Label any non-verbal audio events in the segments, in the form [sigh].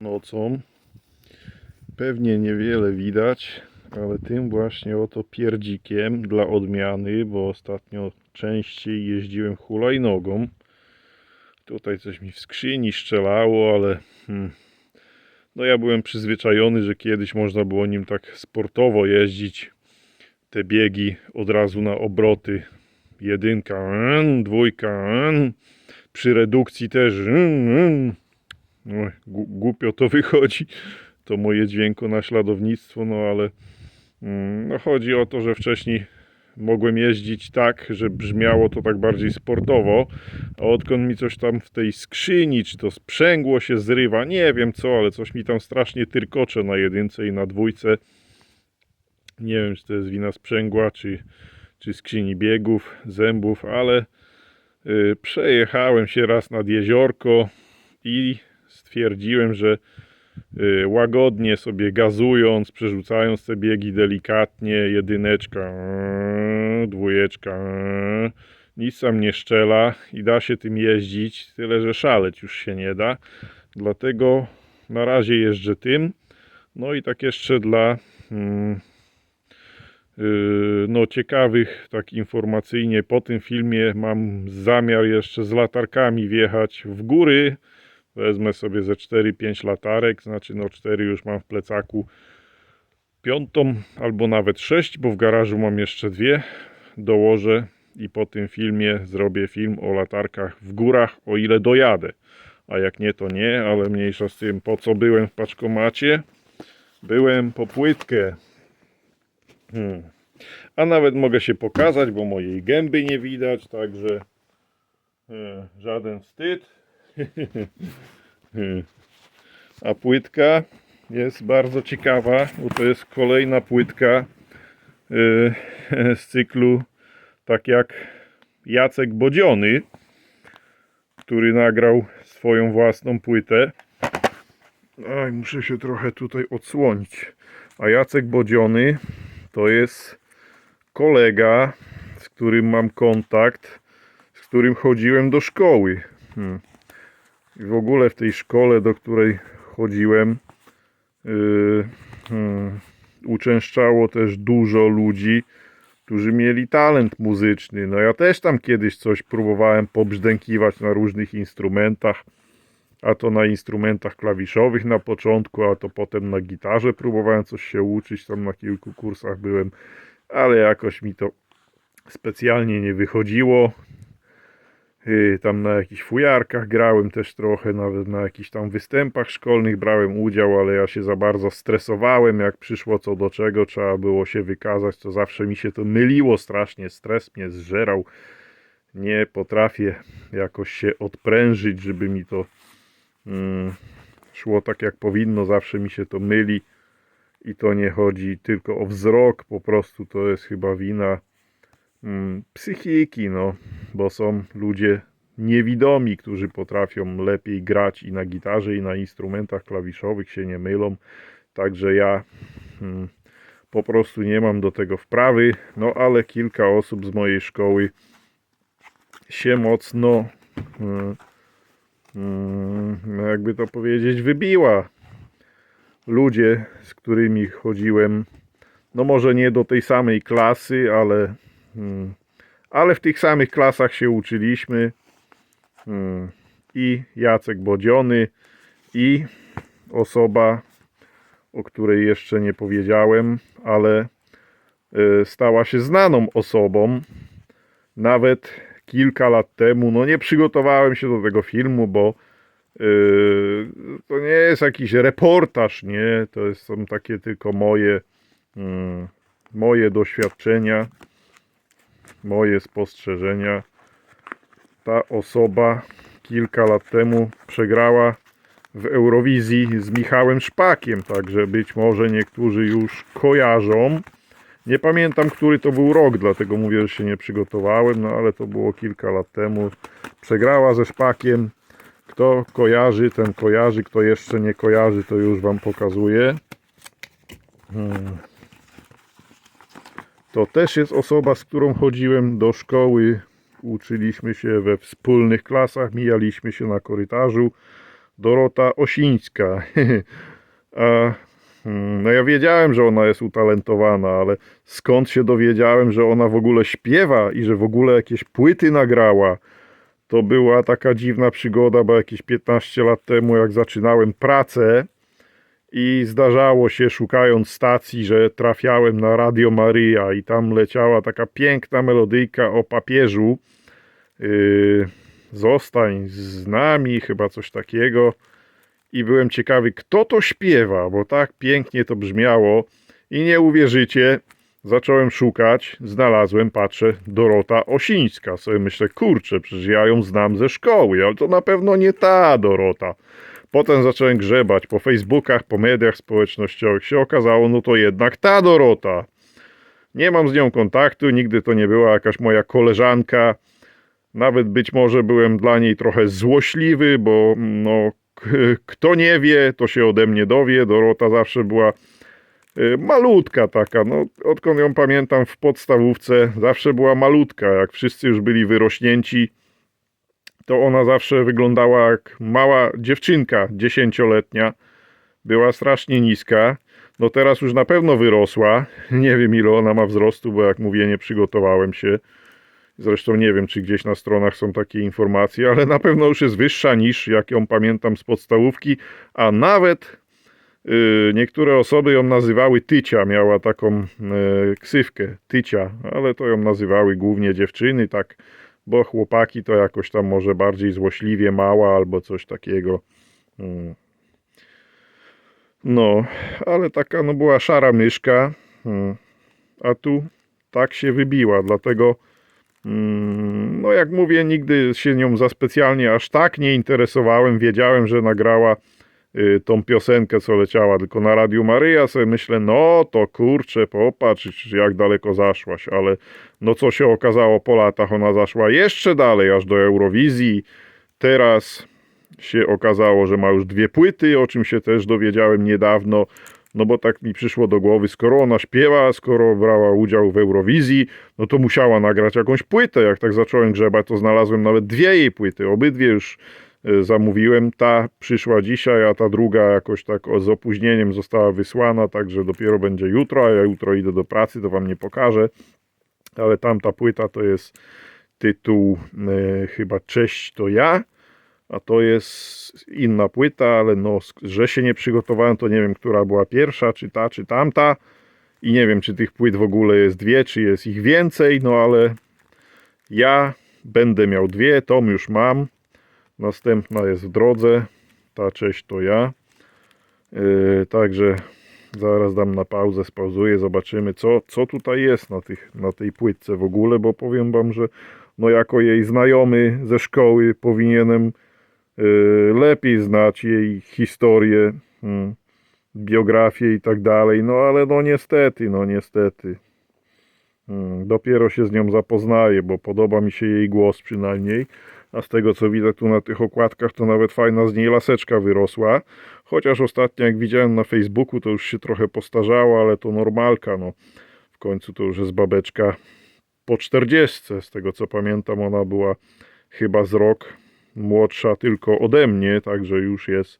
nocą. Pewnie niewiele widać, ale tym właśnie oto pierdzikiem dla odmiany, bo ostatnio częściej jeździłem hulajnogą. Tutaj coś mi w skrzyni szczelało, ale hmm, no ja byłem przyzwyczajony, że kiedyś można było nim tak sportowo jeździć. Te biegi od razu na obroty. Jedynka, dwójka, przy redukcji też. Głupio to [laughs] wychodzi, to moje dźwięko naśladownictwo, no ale mm, no chodzi o to, że wcześniej mogłem jeździć tak, że brzmiało to tak bardziej sportowo, a odkąd mi coś tam w tej skrzyni, czy to sprzęgło się zrywa, nie wiem co, ale coś mi tam strasznie tyrkocze na jedynce i na dwójce. Nie wiem, czy to jest wina sprzęgła, czy, czy skrzyni biegów, zębów, ale y, przejechałem się raz nad jeziorko i stwierdziłem, że y, łagodnie sobie gazując, przerzucając te biegi delikatnie, jedyneczka, dwójeczka, nic tam nie szczela i da się tym jeździć, tyle że szaleć już się nie da. Dlatego na razie jeżdżę tym. No i tak jeszcze dla mm, yy, no, ciekawych, tak informacyjnie, po tym filmie mam zamiar jeszcze z latarkami wjechać w góry. Wezmę sobie ze 4-5 latarek, znaczy no 4 już mam w plecaku. Piątą albo nawet 6, bo w garażu mam jeszcze dwie. Dołożę i po tym filmie zrobię film o latarkach w górach, o ile dojadę. A jak nie, to nie, ale mniejsza z tym, po co byłem w paczkomacie? Byłem po płytkę. Hmm. A nawet mogę się pokazać, bo mojej gęby nie widać, także e, żaden wstyd. [laughs] A płytka jest bardzo ciekawa, bo to jest kolejna płytka y, [laughs] z cyklu, tak jak Jacek Bodziony, który nagrał swoją własną płytę. Oj, muszę się trochę tutaj odsłonić. A Jacek Bodziony to jest kolega, z którym mam kontakt, z którym chodziłem do szkoły. Hmm. W ogóle w tej szkole, do której chodziłem, yy, hmm, uczęszczało też dużo ludzi, którzy mieli talent muzyczny. No ja też tam kiedyś coś próbowałem pobrzdękiwać na różnych instrumentach, a to na instrumentach klawiszowych na początku, a to potem na gitarze próbowałem coś się uczyć, tam na kilku kursach byłem, ale jakoś mi to specjalnie nie wychodziło. Yy, tam na jakichś fujarkach grałem też trochę, nawet na jakichś tam występach szkolnych brałem udział, ale ja się za bardzo stresowałem, jak przyszło co do czego, trzeba było się wykazać, to zawsze mi się to myliło strasznie, stres mnie zżerał. Nie potrafię jakoś się odprężyć, żeby mi to mm, szło tak jak powinno, zawsze mi się to myli i to nie chodzi tylko o wzrok, po prostu to jest chyba wina psychiki, no, bo są ludzie niewidomi, którzy potrafią lepiej grać i na gitarze, i na instrumentach klawiszowych się nie mylą. Także ja mm, po prostu nie mam do tego wprawy, no ale kilka osób z mojej szkoły się mocno, mm, mm, jakby to powiedzieć, wybiła. Ludzie, z którymi chodziłem, no może nie do tej samej klasy, ale Mm. Ale w tych samych klasach się uczyliśmy. Mm. I Jacek Bodziony, i osoba, o której jeszcze nie powiedziałem, ale e, stała się znaną osobą. Nawet kilka lat temu, no nie przygotowałem się do tego filmu, bo e, to nie jest jakiś reportaż, nie, to są takie tylko moje, mm, moje doświadczenia moje spostrzeżenia. Ta osoba kilka lat temu przegrała w Eurowizji z Michałem Szpakiem, także być może niektórzy już kojarzą. Nie pamiętam, który to był rok, dlatego mówię, że się nie przygotowałem, no ale to było kilka lat temu. Przegrała ze Szpakiem. Kto kojarzy, ten kojarzy. Kto jeszcze nie kojarzy, to już Wam pokazuję. Hmm. To też jest osoba, z którą chodziłem do szkoły. Uczyliśmy się we wspólnych klasach, mijaliśmy się na korytarzu. Dorota Osińska. [laughs] A, mm, no ja wiedziałem, że ona jest utalentowana, ale skąd się dowiedziałem, że ona w ogóle śpiewa i że w ogóle jakieś płyty nagrała? To była taka dziwna przygoda, bo jakieś 15 lat temu, jak zaczynałem pracę i zdarzało się, szukając stacji, że trafiałem na Radio Maria i tam leciała taka piękna melodyjka o papieżu. Yy, zostań z nami, chyba coś takiego. I byłem ciekawy, kto to śpiewa, bo tak pięknie to brzmiało. I nie uwierzycie, zacząłem szukać, znalazłem, patrzę, Dorota Osińska. Sobie myślę, kurczę, przecież ja ją znam ze szkoły, ale to na pewno nie ta Dorota. Potem zacząłem grzebać po Facebookach, po mediach społecznościowych. Się okazało, no to jednak ta Dorota. Nie mam z nią kontaktu, nigdy to nie była jakaś moja koleżanka. Nawet być może byłem dla niej trochę złośliwy, bo no, kto nie wie, to się ode mnie dowie. Dorota zawsze była y, malutka taka, no odkąd ją pamiętam w podstawówce, zawsze była malutka, jak wszyscy już byli wyrośnięci, to ona zawsze wyglądała jak mała dziewczynka dziesięcioletnia, była strasznie niska, no teraz już na pewno wyrosła, [laughs] nie wiem ile ona ma wzrostu, bo jak mówię nie przygotowałem się, zresztą nie wiem czy gdzieś na stronach są takie informacje, ale na pewno już jest wyższa niż jak ją pamiętam z podstawówki, a nawet y, niektóre osoby ją nazywały Tycia, miała taką y, ksywkę Tycia, ale to ją nazywały głównie dziewczyny, tak, bo chłopaki to jakoś tam może bardziej złośliwie mała albo coś takiego. Mm. No, ale taka no była szara myszka, mm, a tu tak się wybiła, dlatego mm, no jak mówię, nigdy się nią za specjalnie aż tak nie interesowałem, wiedziałem, że nagrała tą piosenkę, co leciała tylko na Radiu Maryja, sobie myślę, no to kurczę, popatrz, jak daleko zaszłaś, ale no co się okazało po latach, ona zaszła jeszcze dalej, aż do Eurowizji, teraz się okazało, że ma już dwie płyty, o czym się też dowiedziałem niedawno, no bo tak mi przyszło do głowy, skoro ona śpiewa, skoro brała udział w Eurowizji, no to musiała nagrać jakąś płytę. Jak tak zacząłem grzebać, to znalazłem nawet dwie jej płyty. Obydwie już zamówiłem. Ta przyszła dzisiaj, a ta druga jakoś tak z opóźnieniem została wysłana, także dopiero będzie jutro, a ja jutro idę do pracy, to wam nie pokażę. Ale tamta płyta to jest tytuł e, chyba Cześć to ja a to jest inna płyta, ale no, że się nie przygotowałem, to nie wiem, która była pierwsza, czy ta, czy tamta. I nie wiem, czy tych płyt w ogóle jest dwie, czy jest ich więcej, no ale ja będę miał dwie, tom już mam. Następna jest w drodze. Ta cześć to ja. Yy, także zaraz dam na pauzę, spauzuję, zobaczymy, co, co tutaj jest na, tych, na tej płytce w ogóle, bo powiem wam, że no jako jej znajomy ze szkoły powinienem y, lepiej znać jej historię, mm, biografię i tak dalej. No ale no niestety, no niestety. Mm, Dopiero się z nią zapoznaję, bo podoba mi się jej głos przynajmniej. A z tego co widzę tu na tych okładkach, to nawet fajna z niej laseczka wyrosła. Chociaż ostatnio jak widziałem na Facebooku, to już się trochę postarzało, ale to normalka. No. W końcu to już jest babeczka po 40. Z tego co pamiętam, ona była chyba z rok młodsza tylko ode mnie, także już jest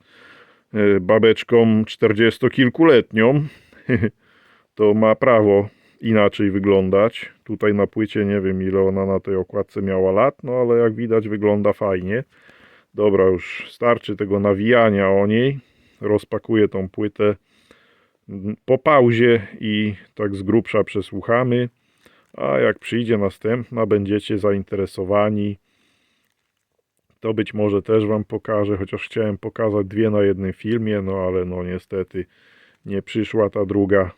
e, babeczką 40-kilkuletnią. [laughs] to ma prawo inaczej wyglądać. Tutaj na płycie nie wiem ile ona na tej okładce miała lat, no ale jak widać wygląda fajnie. Dobra, już starczy tego nawijania o niej. Rozpakuję tą płytę po pauzie i tak z grubsza przesłuchamy. A jak przyjdzie następna, będziecie zainteresowani, to być może też Wam pokażę, chociaż chciałem pokazać dwie na jednym filmie, no ale no niestety nie przyszła ta druga.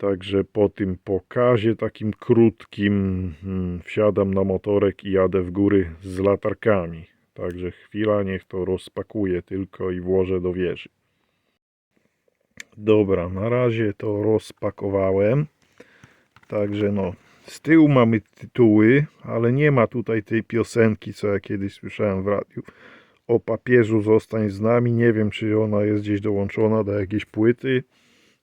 Także po tym pokazie takim krótkim hmm, wsiadam na motorek i jadę w góry z latarkami. Także chwila, niech to rozpakuję tylko i włożę do wieży. Dobra, na razie to rozpakowałem. Także no, z tyłu mamy tytuły, ale nie ma tutaj tej piosenki, co ja kiedyś słyszałem w radiu. O papieżu zostań z nami. Nie wiem, czy ona jest gdzieś dołączona do jakiejś płyty.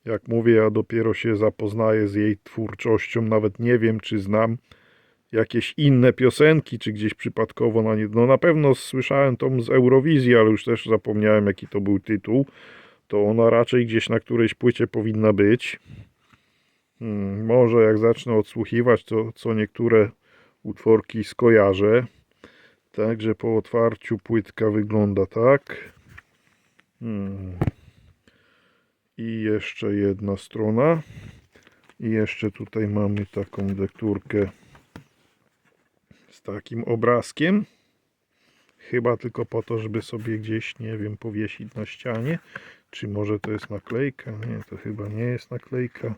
Jak mówię, ja dopiero się zapoznaję z jej twórczością. Nawet nie wiem, czy znam jakieś inne piosenki, czy gdzieś przypadkowo na nie. No na pewno słyszałem tą z Eurowizji, ale już też zapomniałem jaki to był tytuł. To ona raczej gdzieś na którejś płycie powinna być. Hmm, może jak zacznę odsłuchiwać, to co niektóre utworki skojarzę. Także po otwarciu płytka wygląda tak. Hmm. I jeszcze jedna strona. I jeszcze tutaj mamy taką lekturkę z takim obrazkiem. Chyba tylko po to, żeby sobie gdzieś, nie wiem, powiesić na ścianie. Czy może to jest naklejka? Nie, to chyba nie jest naklejka.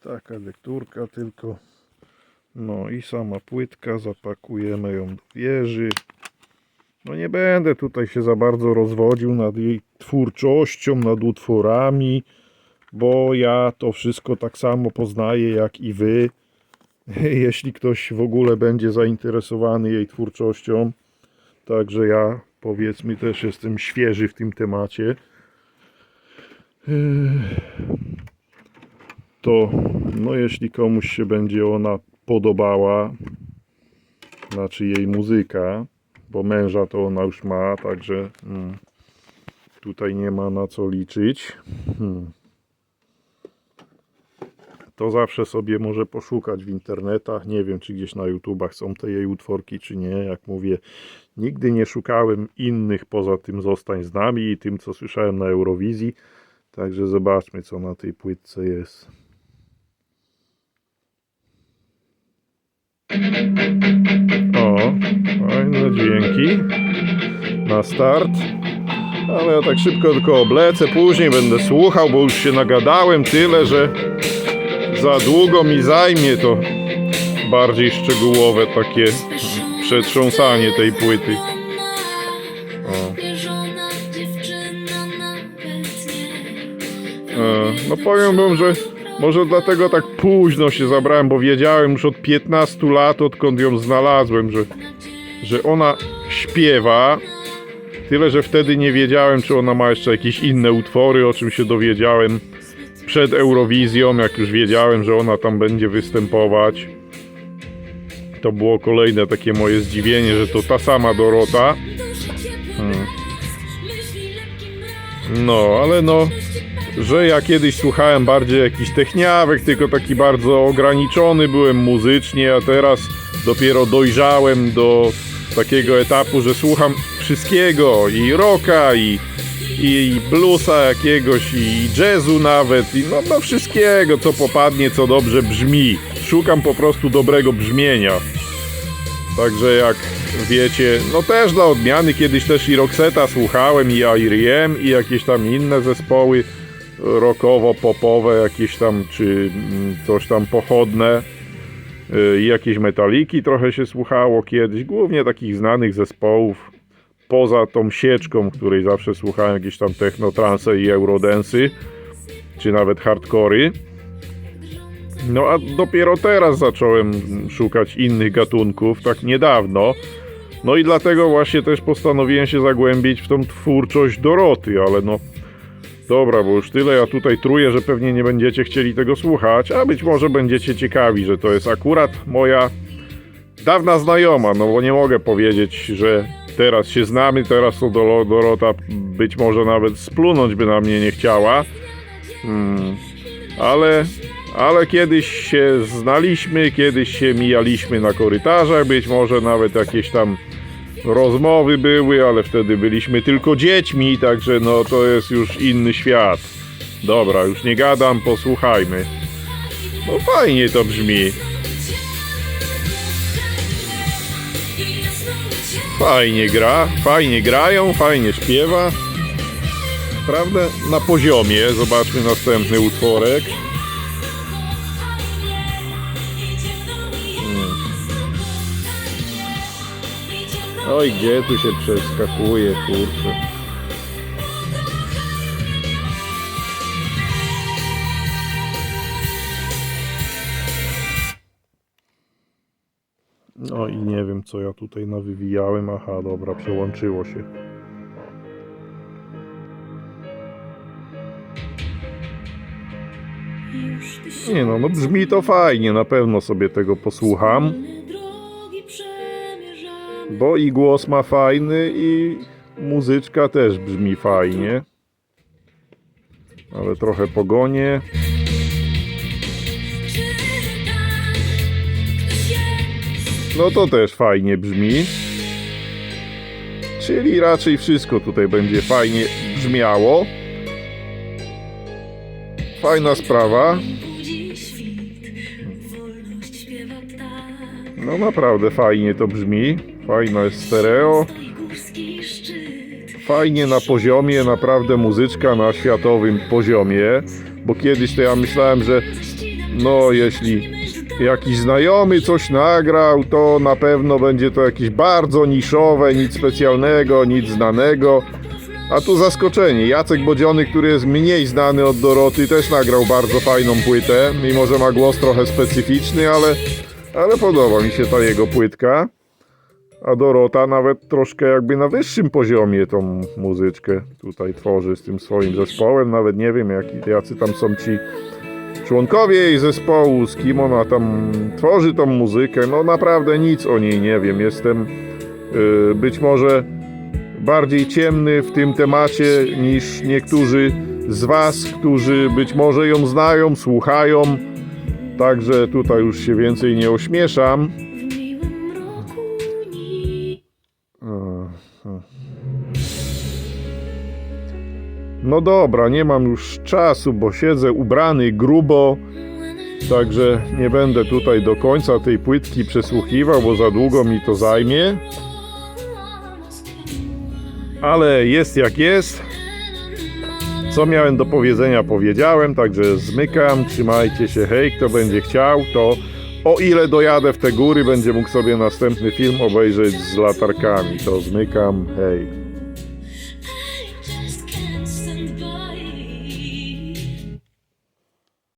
Taka lekturka tylko. No i sama płytka, zapakujemy ją do wieży. No nie będę tutaj się za bardzo rozwodził nad jej twórczością, nad utworami, bo ja to wszystko tak samo poznaję jak i wy. [laughs] Jeśli ktoś w ogóle będzie zainteresowany jej twórczością, także ja powiedzmy też jestem świeży w tym temacie. Yy, To no jeśli komuś się będzie ona podobała, znaczy jej muzyka, bo męża to ona już ma, także mm, tutaj nie ma na co liczyć. Hmm. To zawsze sobie może poszukać w internetach. Nie wiem, czy gdzieś na YouTubach są te jej utworki, czy nie. Jak mówię, nigdy nie szukałem innych poza tym Zostań z nami i tym, co słyszałem na Eurowizji. Także zobaczmy, co na tej płytce jest. O, fajne dźwięki na start. Ale ja tak szybko tylko oblecę, później będę słuchał, bo już się nagadałem tyle, że za długo mi zajmie to bardziej szczegółowe takie przetrząsanie tej płyty. O. E, No powiem wam, że może dlatego tak późno się zabrałem, bo wiedziałem już od 15 lat, odkąd ją znalazłem, że, że ona śpiewa. Tyle, że wtedy nie wiedziałem, czy ona ma jeszcze jakieś inne utwory, o czym się dowiedziałem przed Eurowizją, jak już wiedziałem, że ona tam będzie występować. To było kolejne takie moje zdziwienie, że to ta sama Dorota. Hmm. No, ale no, że ja kiedyś słuchałem bardziej jakichś techniawek, tylko taki bardzo ograniczony byłem muzycznie, a teraz dopiero dojrzałem do takiego etapu, że słucham wszystkiego i rocka i, i bluesa jakiegoś i jazzu nawet i no, no wszystkiego co popadnie, co dobrze brzmi. Szukam po prostu dobrego brzmienia. Także jak wiecie, no też dla odmiany kiedyś też i Roxeta słuchałem i R.E.M. i jakieś tam inne zespoły rockowo-popowe jakieś tam, czy mm, coś tam pochodne. Y, I jakieś metaliki trochę się słuchało kiedyś, głównie takich znanych zespołów. Poza tą sieczką, której zawsze słuchałem jakieś tam techno, transe i eurodensy, czy nawet hardkory. No a dopiero teraz zacząłem szukać innych gatunków, tak niedawno. No i dlatego właśnie też postanowiłem się zagłębić w tą twórczość Doroty, ale no Dobra, bo już tyle. Ja tutaj truję, że pewnie nie będziecie chcieli tego słuchać, a być może będziecie ciekawi, że to jest akurat moja dawna znajoma, no bo nie mogę powiedzieć, że teraz się znamy, teraz to Dorota być może nawet splunąć by na mnie nie chciała, hmm. ale, ale kiedyś się znaliśmy, kiedyś się mijaliśmy na korytarzach, być może nawet jakieś tam rozmowy były, ale wtedy byliśmy tylko dziećmi, także no to jest już inny świat. Dobra, już nie gadam, posłuchajmy. No fajnie to brzmi. Fajnie gra, fajnie grają, fajnie śpiewa. Prawda? Na poziomie. Zobaczmy następny utworek. Oj, gdzie tu się przeskakuje, kurczę. No i nie wiem, co ja tutaj nawywijałem. Aha, dobra, przełączyło się. Nie no, no brzmi to fajnie, na pewno sobie tego posłucham. Bo i głos ma fajny i muzyczka też brzmi fajnie. Ale trochę pogonię. No to też fajnie brzmi. Czyli raczej wszystko tutaj będzie fajnie brzmiało. Fajna sprawa. No naprawdę fajnie to brzmi. Fajna jest stereo. Fajnie na poziomie, naprawdę muzyczka na światowym poziomie. Bo kiedyś to ja myślałem, że no jeśli jakiś znajomy coś nagrał, to na pewno będzie to jakieś bardzo niszowe, nic specjalnego, nic znanego. A tu zaskoczenie. Jacek Bodziony, który jest mniej znany od Doroty, też nagrał bardzo fajną płytę, mimo że ma głos trochę specyficzny, ale, ale podoba mi się ta jego płytka. A Dorota nawet troszkę jakby na wyższym poziomie tą muzyczkę tutaj tworzy z tym swoim zespołem. Nawet nie wiem, jaki, jacy tam są ci członkowie jej zespołu, z kim ona tam tworzy tą muzykę. No naprawdę nic o niej nie wiem. Jestem yy, być może bardziej ciemny w tym temacie niż niektórzy z Was, którzy być może ją znają, słuchają. Także tutaj już się więcej nie ośmieszam. No dobra, nie mam już czasu, bo siedzę ubrany grubo, także nie będę tutaj do końca tej płytki przesłuchiwał, bo za długo mi to zajmie. Ale jest jak jest. Co miałem do powiedzenia, powiedziałem, także zmykam. Trzymajcie się, hej, kto będzie chciał, to o ile dojadę w te góry, będzie mógł sobie następny film obejrzeć z latarkami. To zmykam, hej.